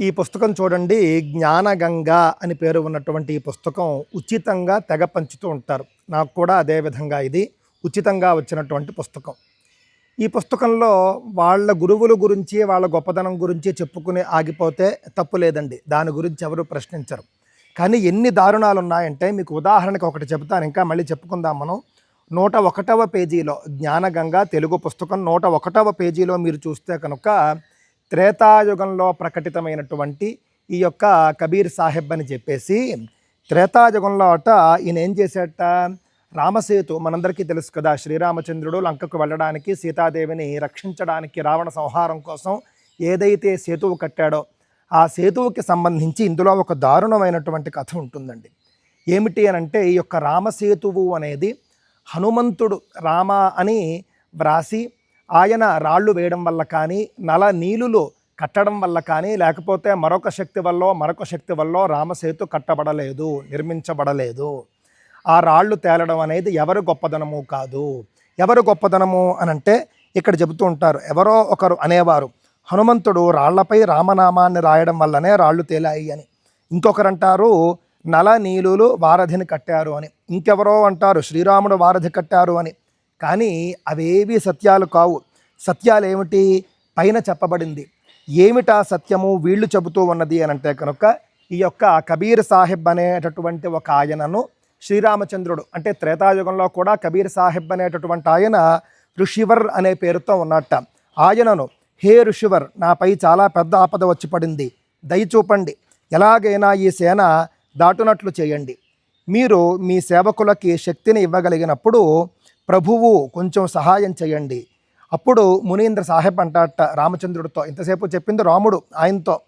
ఈ పుస్తకం చూడండి జ్ఞానగంగ అని పేరు ఉన్నటువంటి ఈ పుస్తకం ఉచితంగా తెగ పంచుతూ ఉంటారు. నాకు కూడా అదే విధంగా ఇది ఉచితంగా వచ్చినటువంటి పుస్తకం. ఈ పుస్తకంలో వాళ్ళ గురువుల గురించి వాళ్ళ గొప్పదనం గురించి చెప్పుకుని ఆగిపోతే తప్పు లేదండి. దాని గురించి ఎవరు ప్రశ్నించరు. కానీ ఎన్ని దారుణాలు ఉన్నాయంటే మీకు ఉదాహరణకు ఒకటి చెప్తాను ఇంకా మళ్ళీ చెప్పుకుందాం మనం. నూట ఒకటవ పేజీలో జ్ఞానగంగ తెలుగు పుస్తకం నూట ఒకటవ పేజీలో మీరు చూస్తే కనుక త్రేతాయుగంలో ప్రకటితమైనటువంటి ఈ యొక్క కబీర్ సాహెబ్ అని చెప్పేసి త్రేతాయుగంలో అట ఈయన ఏం చేశాట? రామసేతు మనందరికీ తెలుసు కదా శ్రీరామచంద్రుడు లంకకు వెళ్ళడానికి సీతాదేవిని రక్షించడానికి రావణ సంహారం కోసం ఏదైతే సేతువు కట్టాడో ఆ సేతువుకి సంబంధించి ఇందులో ఒక దారుణమైనటువంటి కథ ఉంటుందండి. ఏమిటి అని అంటే ఈ యొక్క రామసేతువు అనేది హనుమంతుడు రామ అని వ్రాసి ఆయన రాళ్ళు వేయడం వల్ల కానీ నల నీలులు కట్టడం వల్ల కానీ లేకపోతే మరొక శక్తి వల్ల మరొక శక్తి వల్ల రామసేతు కట్టబడలేదు నిర్మించబడలేదు. ఆ రాళ్ళు తేలడం అనేది ఎవరు గొప్పదనము కాదు. ఎవరు గొప్పదనము అని అంటే ఇక్కడ చెబుతూ ఉంటారు ఎవరో ఒకరు అనేవారు హనుమంతుడు రాళ్ళపై రామనామాన్ని రాయడం వల్లనే రాళ్ళు తేలాయి అని. ఇంకొకరు అంటారు నల నీలులు వారధిని కట్టారు అని. ఇంకెవరో అంటారు శ్రీరాముడు వారధి కట్టారు అని. కానీ అవేవి సత్యాలు కావు. సత్యాలు ఏమిటి పైన చెప్పబడింది. ఏమిటా సత్యము? వీళ్ళు చెబుతూ ఉన్నది అని అంటే కనుక ఈ యొక్క కబీర్ సాహెబ్ అనేటటువంటి ఒక ఆయనను శ్రీరామచంద్రుడు అంటే త్రేతాయుగంలో కూడా కబీర్ సాహెబ్ అనేటటువంటి ఆయన ఋషివర్ అనే పేరుతో ఉన్నట్ట. ఆయనను హే ఋషివర్ నాపై చాలా పెద్ద ఆపద వచ్చి పడింది. దయచూపండి ఎలాగైనా ఈ సేన దాటునట్లు చేయండి. మీరు మీ సేవకులకి శక్తిని ఇవ్వగలిగినప్పుడు ప్రభువు కొంచెం సహాయం చేయండి. అప్పుడు మునీంద్ర సాహెబ్ అంటాట రామచంద్రుడితో ఇంతసేపు చెప్పింది రాముడు ఆయనతో.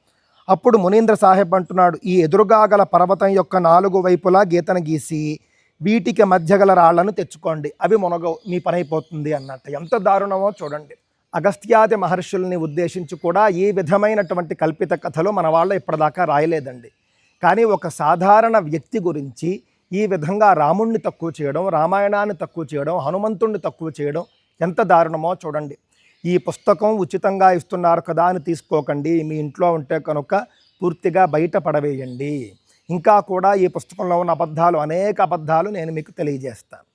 అప్పుడు మునీంద్ర సాహెబ్ అంటున్నాడు ఈ ఎదురుగా గల పర్వతం యొక్క నాలుగు వైపులా గీతను గీసి వీటికి మధ్య గల రాళ్ళను తెచ్చుకోండి. అవి మునగవు మీ పని అయిపోతుంది అన్నట్టు. ఎంత దారుణమో చూడండి. అగస్త్యాది మహర్షుల్ని ఉద్దేశించి కూడా ఈ విధమైనటువంటి కల్పిత కథలు మన వాళ్ళు ఇప్పటిదాకా రాయలేదండి. కానీ ఒక సాధారణ వ్యక్తి గురించి ఈ విధంగా రాముణ్ణి తక్కువ చేయడం రామాయణాన్ని తక్కువ చేయడం హనుమంతుణ్ణి తక్కువ చేయడం ఎంత దారుణమో చూడండి. ఈ పుస్తకం ఉచితంగా ఇస్తున్నారు కదా అని తీసుకోకండి. మీ ఇంట్లో ఉంటే కనుక పూర్తిగా బయట పడవేయండి. ఇంకా కూడా ఈ పుస్తకంలో ఉన్న అబద్ధాలు అనేక అబద్ధాలు నేను మీకు తెలియజేస్తాను.